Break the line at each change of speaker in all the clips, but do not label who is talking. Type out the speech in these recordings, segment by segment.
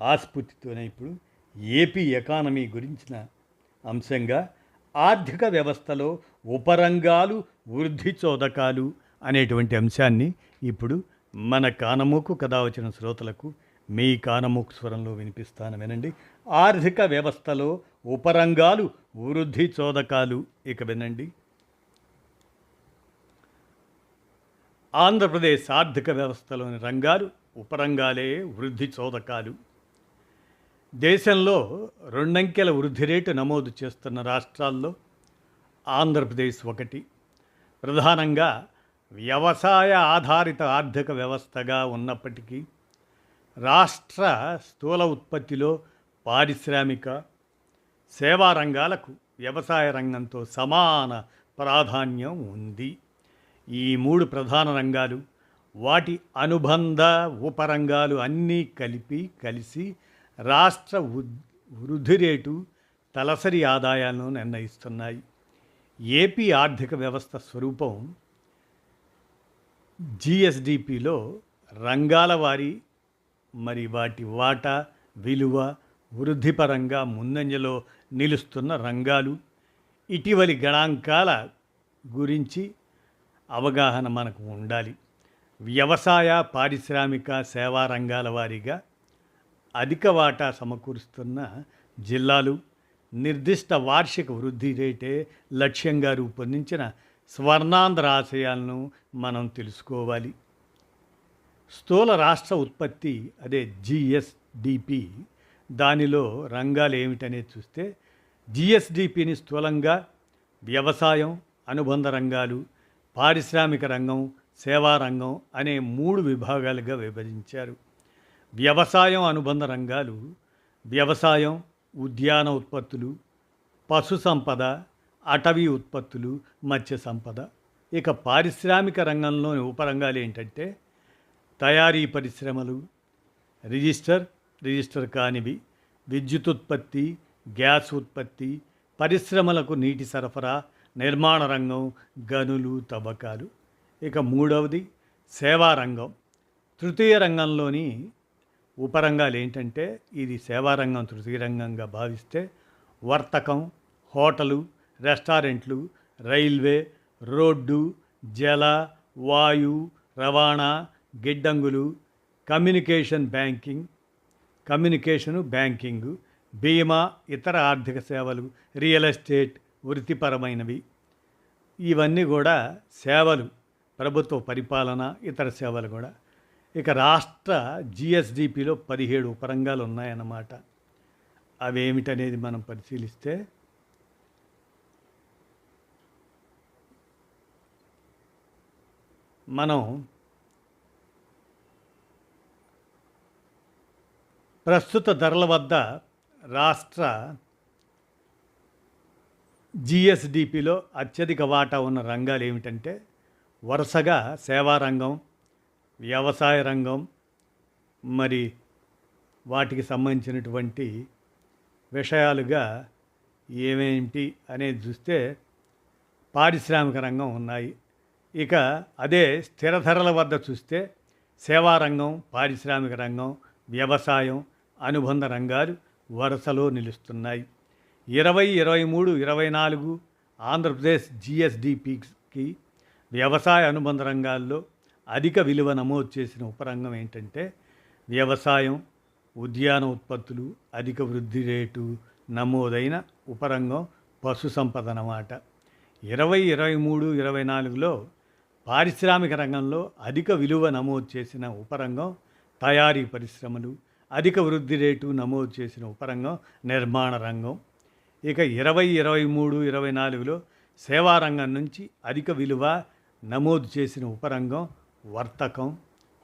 ఆస్ఫూర్తితోనే ఇప్పుడు AP economy గురించిన అంశంగా ఆర్థిక వ్యవస్థలో ఉపరంగాలు వృద్ధి చోదకాలు అనేటువంటి అంశాన్ని ఇప్పుడు మన కానమూకు కథ వచ్చిన శ్రోతలకు మీ కానమూకు స్వరంలో వినిపిస్తాను వినండి ఆర్థిక వ్యవస్థలో ఉపరంగాలు వృద్ధి చోదకాలు ఇక వినండి. ఆంధ్రప్రదేశ్ ఆర్థిక వ్యవస్థలోని రంగాలు ఉపరంగాలే వృద్ధి చోదకాలు. దేశంలో రెండంకెల వృద్ధి రేటు నమోదు చేస్తున్న రాష్ట్రాల్లో ఆంధ్రప్రదేశ్ ఒకటి. ప్రధానంగా వ్యవసాయ ఆధారిత ఆర్థిక వ్యవస్థగా ఉన్నప్పటికీ రాష్ట్ర స్థూల ఉత్పత్తిలో పారిశ్రామిక సేవా రంగాలకు వ్యవసాయ రంగంతో సమాన ప్రాధాన్యం ఉంది. ఈ మూడు ప్రధాన రంగాలు వాటి అనుబంధ ఉపరంగాలు అన్నీ కలిపి కలిసి రాష్ట్ర వృద్ధి రేటు తలసరి ఆదాయాలను నిర్ణయిస్తున్నాయి. ఏపీ ఆర్థిక వ్యవస్థ స్వరూపం జిఎస్డిపిలో రంగాల వారి మరి వాటి వాటా విలువ వృద్ధిపరంగా ముందంజలో నిలుస్తున్న రంగాలు. ఇటీవలి గణాంకాల గురించి అవగాహన మనకు ఉండాలి. వ్యవసాయ పారిశ్రామిక సేవా రంగాల వారీగా అధిక వాటా సమకూరుస్తున్న జిల్లాలు నిర్దిష్ట వార్షిక వృద్ధి రేటే లక్ష్యంగా రూపొందించిన స్వర్ణాంధ్ర ఆశయాలను మనం తెలుసుకోవాలి. స్థూల రాష్ట్ర ఉత్పత్తి అదే జిఎస్డిపి దానిలో రంగాలు ఏమిటనేది చూస్తే జిఎస్డిపిని స్థూలంగా వ్యవసాయం అనుబంధ రంగాలు పారిశ్రామిక రంగం సేవా రంగం అనే మూడు విభాగాలుగా విభజించారు. వ్యవసాయం అనుబంధ రంగాలు వ్యవసాయం ఉద్యాన ఉత్పత్తులు పశు సంపద అటవీ ఉత్పత్తులు మత్స్య సంపద. ఇక పారిశ్రామిక రంగంలోని ఉపరంగాలు ఏంటంటే తయారీ పరిశ్రమలు రిజిస్టర్ రిజిస్టర్ కానివి విద్యుత్ ఉత్పత్తి గ్యాస్ ఉత్పత్తి పరిశ్రమలకు నీటి సరఫరా నిర్మాణ రంగం గనులు తవ్వకాలు. ఇక మూడవది సేవా రంగం. తృతీయ రంగంలోని ఉపరంగాలు ఏంటంటే ఇది సేవారంగం తృతీయ రంగంగా భావిస్తే వర్తకం హోటలు రెస్టారెంట్లు రైల్వే రోడ్డు జల వాయు రవాణా గిడ్డంగులు కమ్యూనికేషన్ బ్యాంకింగ్ కమ్యూనికేషను బ్యాంకింగ్ బీమా ఇతర ఆర్థిక సేవలు రియల్ ఎస్టేట్ వృత్తిపరమైనవి. ఇవన్నీ కూడా సేవలు ప్రభుత్వ పరిపాలన ఇతర సేవలు కూడా. ఇక రాష్ట్ర జిఎస్డిపిలో పదిహేడు ఉపరంగాలు ఉన్నాయన్నమాట అవేమిటనేది మనం పరిశీలిస్తే మనం ప్రస్తుత ధరల వద్ద రాష్ట్ర జిఎస్డిపిలో అత్యధిక వాటా ఉన్న రంగాలు ఏమిటంటే వరుసగా సేవా రంగం వ్యవసాయ రంగం మరి వాటికి సంబంధించినటువంటి విషయాలుగా ఏమేమిటి అనేది చూస్తే పారిశ్రామిక రంగం ఉన్నాయి. ఇక అదే స్థిర ధరల వద్ద చూస్తే సేవా రంగం పారిశ్రామిక రంగం వ్యవసాయం అనుబంధ రంగాలు వరుసలో నిలుస్తున్నాయి. ఇరవై ఇరవై మూడు ఇరవై నాలుగు ఆంధ్రప్రదేశ్ జిఎస్డిపికి వ్యవసాయ అనుబంధ రంగాల్లో అధిక విలువ నమోదు చేసిన ఉపరంగం ఏంటంటే వ్యవసాయం ఉద్యాన ఉత్పత్తులు అధిక వృద్ధి రేటు నమోదైన ఉపరంగం పశు సంపద అన్నమాట ఇరవై ఇరవై మూడు ఇరవై నాలుగులో పారిశ్రామిక రంగంలో అధిక విలువ నమోదు చేసిన ఉపరంగం తయారీ పరిశ్రమలు అధిక వృద్ధి రేటు నమోదు చేసిన ఉపరంగం నిర్మాణ రంగం. ఇక ఇరవై ఇరవై మూడు ఇరవై నాలుగులో సేవా రంగం నుంచి అధిక విలువ నమోదు చేసిన ఉపరంగం వర్తకం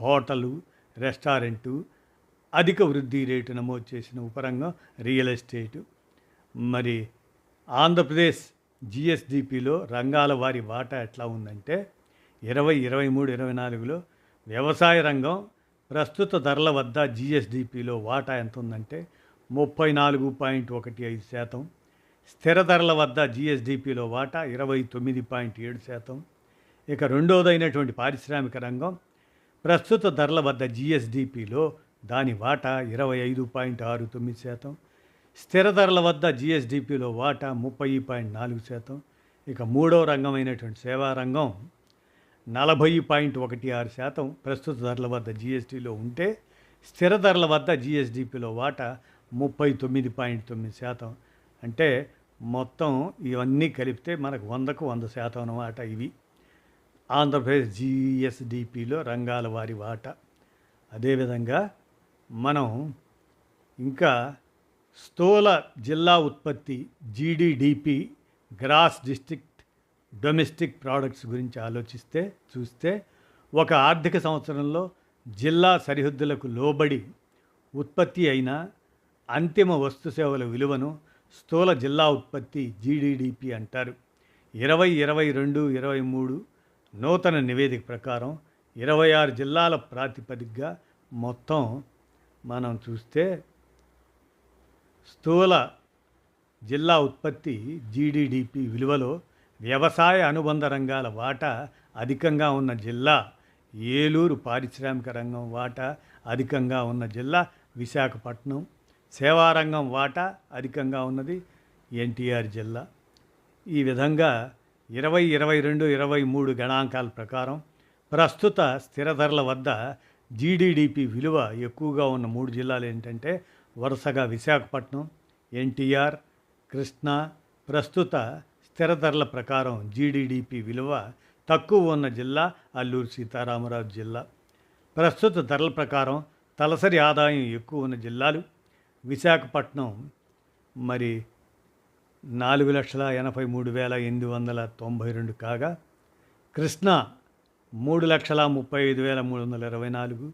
హోటలు రెస్టారెంటు అధిక వృద్ధి రేటు నమోదు చేసిన ఉపరంగం రియల్ ఎస్టేటు. మరి ఆంధ్రప్రదేశ్ జిఎస్డిపిలో రంగాల వారి వాటా ఎట్లా ఉందంటే ఇరవై ఇరవై మూడు ఇరవై నాలుగులో వ్యవసాయ రంగం ప్రస్తుత ధరల వద్ద జిఎస్డిపిలో వాటా ఎంత ఉందంటే ముప్పై నాలుగు పాయింట్ ఒకటి ఐదు శాతం. స్థిర ధరల వద్ద జిఎస్డిపిలో వాటా ఇరవై తొమ్మిది పాయింట్ ఏడు శాతం. ఇక రెండోదైనటువంటి పారిశ్రామిక రంగం ప్రస్తుత ధరల వద్ద జిఎస్డిపిలో దాని వాటా ఇరవై ఐదు పాయింట్ ఆరు తొమ్మిది శాతం స్థిర ధరల వద్ద జిఎస్డిపిలో వాటా ముప్పై పాయింట్ నాలుగు శాతం. ఇక మూడో రంగమైనటువంటి సేవా రంగం నలభై పాయింట్ ఒకటి ఆరు శాతం ప్రస్తుత ధరల వద్ద జిఎస్టీలో ఉంటే స్థిర ధరల వద్ద జిఎస్డిపిలో వాటా ముప్పై తొమ్మిది పాయింట్ తొమ్మిది శాతం. అంటే మొత్తం ఇవన్నీ కలిపితే మనకు వందకు వంద శాతం అన్నమాట ఇవి. ఆంధ్రప్రదేశ్ జిఎస్డిపిలో రంగాల వారి వాట. అదేవిధంగా మనం ఇంకా స్థూల జిల్లా ఉత్పత్తి GDDP gross district domestic products గురించి ఆలోచిస్తే చూస్తే ఒక ఆర్థిక సంవత్సరంలో జిల్లా సరిహద్దులకు లోబడి ఉత్పత్తి అయిన అంతిమ వస్తు సేవల విలువను స్థూల జిల్లా ఉత్పత్తి జీడిడిపి అంటారు. ఇరవై ఇరవై రెండు ఇరవై మూడు నూతన నివేదిక ప్రకారం ఇరవై ఆరు జిల్లాల ప్రాతిపదికగా మొత్తం మనం చూస్తే స్థూల జిల్లా ఉత్పత్తి జీడిడిపి విలువలో వ్యవసాయ అనుబంధ రంగాల వాటా అధికంగా ఉన్న జిల్లా ఏలూరు పారిశ్రామిక రంగం వాటా అధికంగా ఉన్న జిల్లా విశాఖపట్నం సేవారంగం వాటా అధికంగా ఉన్నది ఎన్టీఆర్ జిల్లా. ఈ విధంగా ఇరవై ఇరవై రెండు ఇరవై మూడు గణాంకాల ప్రకారం ప్రస్తుత స్థిర ధరల వద్ద జీడిడిపి విలువ ఎక్కువగా ఉన్న మూడు జిల్లాలు ఏంటంటే వరుసగా విశాఖపట్నం ఎన్టీఆర్ కృష్ణా ప్రస్తుత స్థిర ధరల ప్రకారం జీడిడిపి విలువ తక్కువ ఉన్న జిల్లా అల్లూరు సీతారామరాజు జిల్లా. ప్రస్తుత ధరల ప్రకారం తలసరి ఆదాయం ఎక్కువ ఉన్న జిల్లాలు విశాఖపట్నం మరి నాలుగు లక్షల ఎనభై మూడు వేల ఎనిమిది వందల తొంభై రెండు కాగా కృష్ణా మూడు లక్షల ముప్పై ఐదు వేల మూడు వందల ఇరవై నాలుగు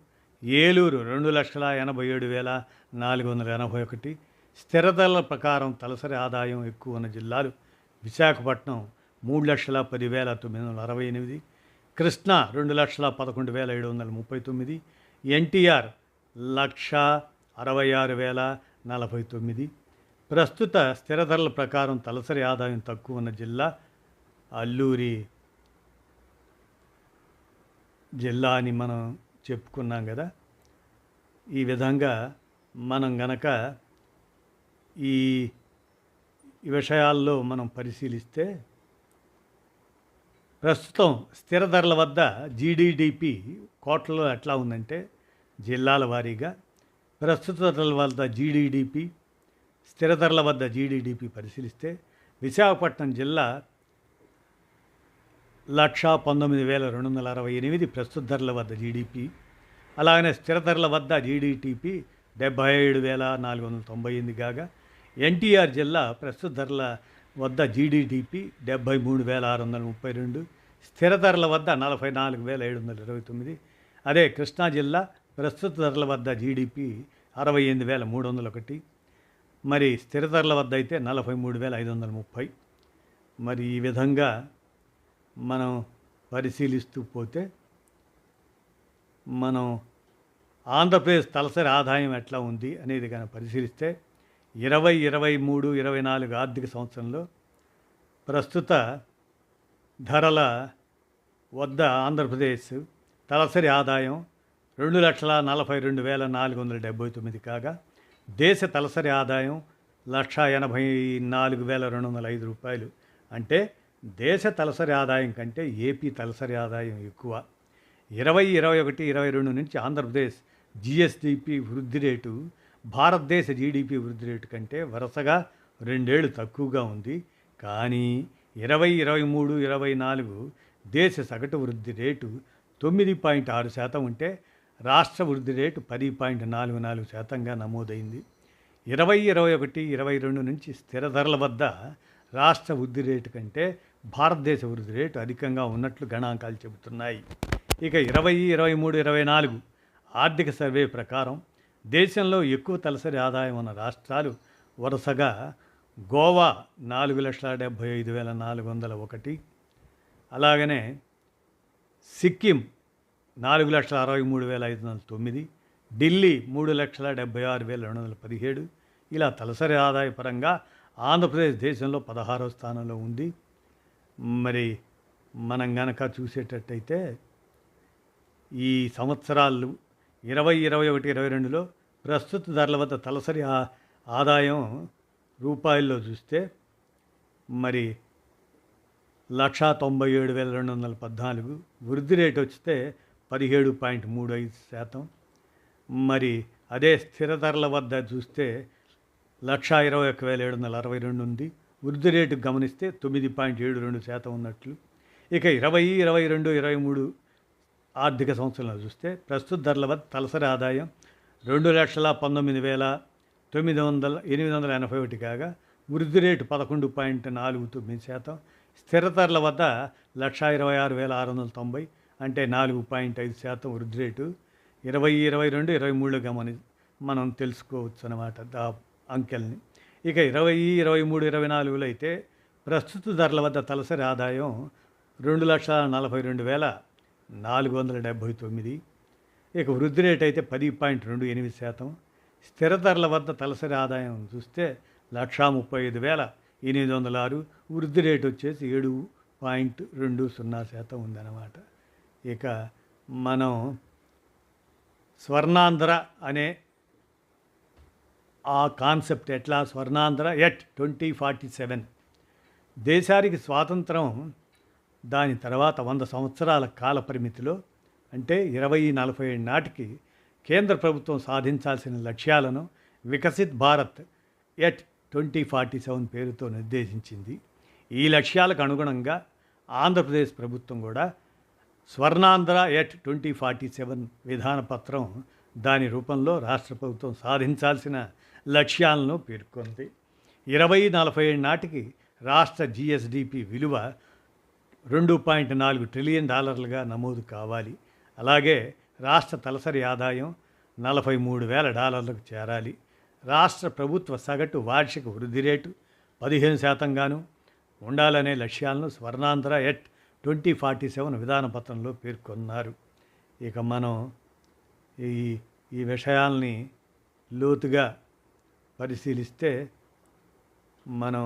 ఏలూరు రెండు లక్షల ఎనభై ఏడు వేల నాలుగు వందల ఎనభై ఒకటి స్థిర ధరల ప్రకారం తలసరి ఆదాయం ఎక్కువ ఉన్న జిల్లాలు విశాఖపట్నం మూడు లక్షల పదివేల తొమ్మిది వందల అరవై ఎనిమిది కృష్ణా రెండు లక్షల పదకొండు వేల ఏడు వందల ముప్పై తొమ్మిది ఎన్టీఆర్ లక్ష అరవై ఆరు వేల నలభై తొమ్మిది ప్రస్తుత స్థిర ధరల ప్రకారం తలసరి ఆదాయం తక్కువ ఉన్న జిల్లా అల్లూరి జిల్లా అని మనం చెప్పుకున్నాం కదా. ఈ విధంగా మనం గనక ఈ విషయాల్లో మనం పరిశీలిస్తే ప్రస్తుతం స్థిర ధరల వద్ద జీడిడిపి కోట్లలో ఎట్లా ఉందంటే జిల్లాల వారీగా ప్రస్తుత ధరల వద్ద జీడిడిపి స్థిర ధరల వద్ద జీడిడిపి పరిశీలిస్తే విశాఖపట్నం జిల్లా లక్ష పంతొమ్మిది వేల రెండు వందల అరవై ఎనిమిది ప్రస్తుత ధరల వద్ద జీడిపి అలాగనే స్థిర ధరల వద్ద జీడిటిపి డెబ్బై ఏడు వేల నాలుగు వందల తొంభై ఎనిమిది కాగా ఎన్టీఆర్ జిల్లా ప్రస్తుత ధరల వద్ద జీడిటిపి డెబ్బై మూడు వేల ఆరు వందల ముప్పై రెండు స్థిర ధరల వద్ద నలభై నాలుగు వేల ఏడు వందల ఇరవై తొమ్మిది అదే కృష్ణా జిల్లా ప్రస్తుత ధరల వద్ద జీడిపి అరవై ఎనిమిది వేల మూడు వందల ఒకటి మరి స్థిర ధరల వద్ద అయితే నలభై మూడు వేల ఐదు వందల ముప్పై. మరి ఈ విధంగా మనం పరిశీలిస్తూ పోతే మనం ఆంధ్రప్రదేశ్ తలసరి ఆదాయం ఎట్లా ఉంది అనేది కానీ పరిశీలిస్తే ఇరవై ఇరవై మూడు ఇరవై నాలుగు ఆర్థిక సంవత్సరంలో ప్రస్తుత ధరల వద్ద ఆంధ్రప్రదేశ్ తలసరి ఆదాయం రెండు లక్షల నలభై రెండు వేల నాలుగు వందల డెబ్బై తొమ్మిది కాగా దేశ తలసరి ఆదాయం లక్ష ఎనభై నాలుగు వేల రెండు వందల ఐదు రూపాయలు. అంటే దేశ తలసరి ఆదాయం కంటే ఏపీ తలసరి ఆదాయం ఎక్కువ. ఇరవై ఇరవై ఒకటి ఇరవై రెండు నుంచి ఆంధ్రప్రదేశ్ జిఎస్డిపి వృద్ధి రేటు భారతదేశ జీడిపి వృద్ధి రేటు కంటే వరుసగా రెండేళ్ళు తక్కువగా ఉంది. కానీ ఇరవై ఇరవై మూడు ఇరవై నాలుగు దేశ సగటు వృద్ధి రేటు తొమ్మిది పాయింట్ ఆరు శాతం ఉంటే రాష్ట్ర వృద్ధి రేటు పది పాయింట్ నాలుగు నాలుగు శాతంగా నమోదైంది. ఇరవై ఇరవై ఒకటి ఇరవై రెండు నుంచి స్థిర ధరల వద్ద రాష్ట్ర వృద్ధి రేటు కంటే భారతదేశ వృద్ధి రేటు అధికంగా ఉన్నట్లు గణాంకాలు చెబుతున్నాయి. ఇక ఇరవై ఇరవై మూడు ఇరవై నాలుగు ఆర్థిక సర్వే ప్రకారం దేశంలో ఎక్కువ తలసరి ఆదాయం ఉన్న రాష్ట్రాలు వరుసగా గోవా నాలుగు లక్షల డెబ్భై ఐదు వేల నాలుగు వందల ఒకటి అలాగనే సిక్కిం నాలుగు లక్షల అరవై మూడు వేల ఐదు వందల తొమ్మిది ఢిల్లీ మూడు లక్షల డెబ్బై ఆరు వేల రెండు వందల పదిహేడు ఇలా తలసరి ఆదాయ పరంగా ఆంధ్రప్రదేశ్ దేశంలో పదహారవ స్థానంలో ఉంది. మరి మనం గనక చూసేటట్టయితే ఈ సంవత్సరాలు ఇరవై ఇరవై ఒకటి ఇరవై రెండులో ప్రస్తుత ధరల వద్ద తలసరి ఆదాయం రూపాయల్లో చూస్తే మరి లక్షా తొంభై ఏడు వేల రెండు వందల పద్నాలుగు వృద్ధి రేటు వస్తే పదిహేడు పాయింట్ మూడు ఐదు శాతం. మరి అదే స్థిర ధరల వద్ద చూస్తే లక్షా ఇరవై ఒక్క వేల ఏడు వందల అరవై రెండు ఉంది. వృద్ధి రేటు గమనిస్తే తొమ్మిది పాయింట్ ఏడు రెండు శాతం ఉన్నట్లు. ఇక ఇరవై ఇరవై రెండు ఇరవై మూడు ఆర్థిక సంవత్సరంలో చూస్తే ప్రస్తుత ధరల వద్ద తలసరి ఆదాయం రెండు లక్షల పంతొమ్మిది వేల తొమ్మిది వందల ఎనిమిది వందల ఎనభై ఒకటి కాగా వృద్ధి రేటు పదకొండు పాయింట్ నాలుగు తొమ్మిది శాతం. స్థిర ధరల వద్ద లక్షా ఇరవై ఆరు వేల ఆరు వందల తొంభై అంటే నాలుగు పాయింట్ ఐదు శాతం వృద్ధి రేటు. ఇరవై ఇరవై రెండు ఇరవై మూడులో గమని మనం తెలుసుకోవచ్చు అనమాట దా అంకెల్ని. ఇక ఇరవై ఇరవై మూడు ఇరవై నాలుగులో అయితే ప్రస్తుత ధరల వద్ద తలసరి ఆదాయం రెండు లక్షల నలభై రెండు వేల నాలుగు వందల డెబ్భై తొమ్మిది. ఇక వృద్ధి రేట్ అయితే పది పాయింట్ రెండు ఎనిమిది శాతం. స్థిర ధరల వద్ద తలసరి ఆదాయం చూస్తే లక్షా ముప్పై ఐదు వేల ఎనిమిది వందల ఆరు. వృద్ధి రేట్ వచ్చేసి ఏడు పాయింట్ రెండు సున్నా శాతం ఉందన్నమాట. ఇక మనం స్వర్ణాంధ్ర అనే ఆ కాన్సెప్ట్ ఎట్లా? Swarnandhra at twenty forty seven. దేశానికి స్వాతంత్రం దాని తర్వాత వంద సంవత్సరాల కాల పరిమితిలో అంటే ఇరవై నలభై ఏడు నాటికి కేంద్ర ప్రభుత్వం సాధించాల్సిన లక్ష్యాలను Viksit Bharat at twenty forty seven పేరుతో నిర్దేశించింది. ఈ లక్ష్యాలకు అనుగుణంగా ఆంధ్రప్రదేశ్ ప్రభుత్వం కూడా Swarnandhra at twenty forty seven విధాన పత్రం దాని రూపంలో రాష్ట్ర ప్రభుత్వం సాధించాల్సిన లక్ష్యాలను పేర్కొంది. ఇరవై నలభై ఏడు నాటికి రాష్ట్ర జిఎస్డిపి విలువ రెండు పాయింట్ నాలుగు ట్రిలియన్ డాలర్లుగా నమోదు కావాలి. అలాగే రాష్ట్ర తలసరి ఆదాయం నలభై మూడు వేల డాలర్లకు చేరాలి. రాష్ట్ర ప్రభుత్వ సగటు వార్షిక వృద్ధి రేటు పదిహేను శాతంగాను ఉండాలనే లక్ష్యాలను Swarnandhra at twenty forty seven విధాన పత్రంలో పేర్కొన్నారు. ఇక మనం ఈ ఈ విషయాల్ని లోతుగా పరిశీలిస్తే మనం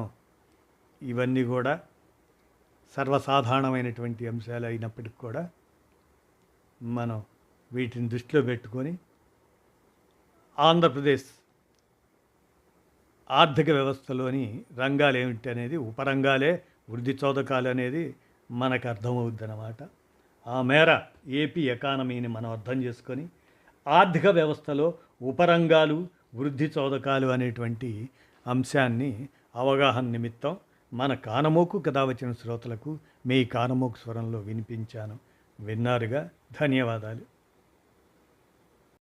ఇవన్నీ కూడా సర్వసాధారణమైనటువంటి అంశాలు అయినప్పటికీ కూడా మనం వీటిని దృష్టిలో పెట్టుకొని ఆంధ్రప్రదేశ్ ఆర్థిక వ్యవస్థలోని రంగాలు ఏమిటి అనేది ఉపరంగాలే వృద్ధి చోదకాలు అనేది మనకు అర్థమవుద్దన్నమాట ఆ మేర ఏపీ ఎకానమీని మనం అర్థం చేసుకొని ఆర్థిక వ్యవస్థలో ఉపరంగాలు వృద్ధి చోదకాలు అనేటువంటి అంశాన్ని అవగాహన నిమిత్తం మన కానమోకు కథ వచ్చిన శ్రోతలకు మీ కానమోకు స్వరంలో వినిపించాను. విన్నారుగా? ధన్యవాదాలు.